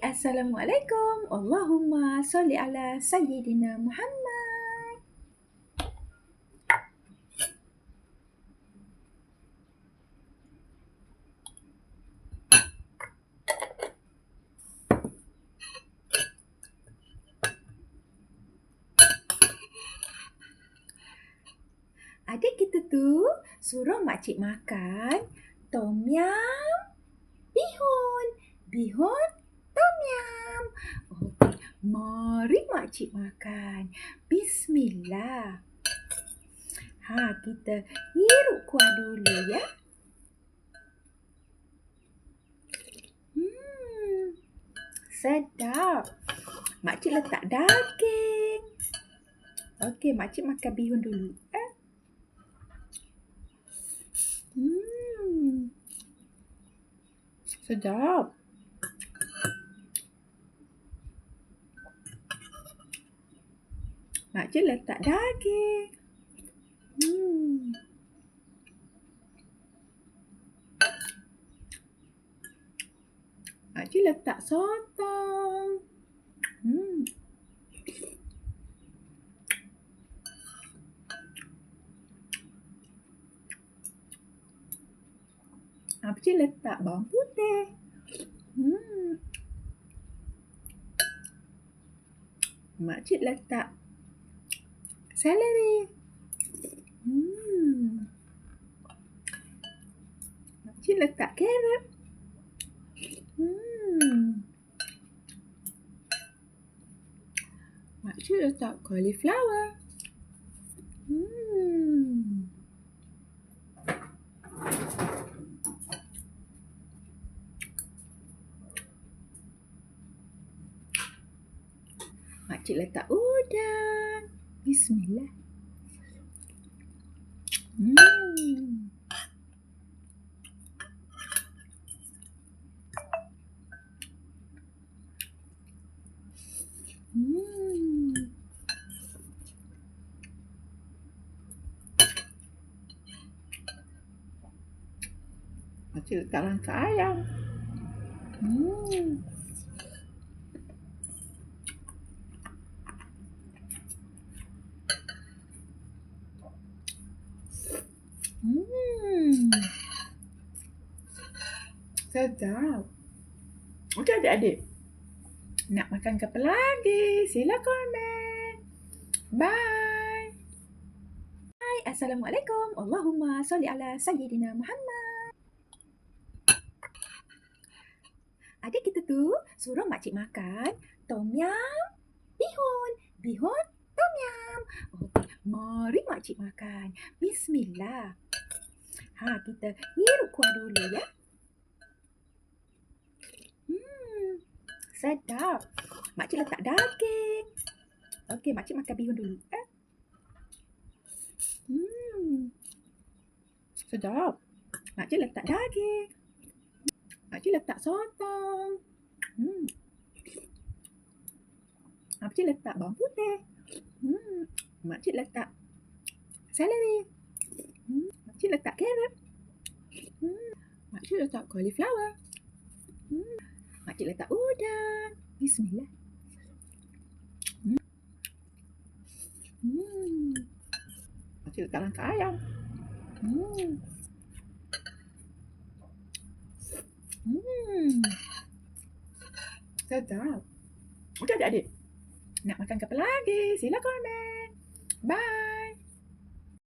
Assalamualaikum. Allahumma salli ala Sayyidina Muhammad. Adik kita tu suruh makcik makan tom yum bihun. Bihun mari makcik makan. Bismillah. Ha, kita hirup kuah dulu ya. Hmm, sedap. Makcik letak daging. Okey, makcik makan bihun dulu. Eh? Hmm. Sedap. Makcik letak daging. Hmm. Makcik letak sotong. Hmm. Makcik letak bawang putih. Hmm. Makcik letak seleri. Hmm. Makcik letak carrot. Hmm. Makcik letak cauliflower. Hmm. Makcik letak udang. Bismillah. Hmm. Hmm. Makcik letak rangka ayam. Hmm. Sedap. Okey adik-adik. Nak makan ke apa lagi? Sila komen. Bye. Hai, Assalamualaikum. Allahumma salli ala Sayyidina Muhammad. Adik kita tu suruh makcik makan tom yum bihun. Bihun tom yum. Okey, mari makcik makan. Bismillah. Ha, kita hirup kuah dulu ya. Hmm, sedap. Makcik letak daging. Okey, makcik makan bihun dulu. Eh? Hmm, sedap. Makcik letak daging. Makcik letak sotong. Hmm. Makcik letak bawang putih. Hmm. Makcik letak seleri. Hmm. Makcik letak carrot. Hmm. Makcik letak cauliflower. Hmm. Makcik letak udang. Bismillah. Hmm. Hmm. Makcik letak rangka ayam. Hmm. Hmm. Sedap. Okey adik-adik. Nak makan apa lagi? Sila komen.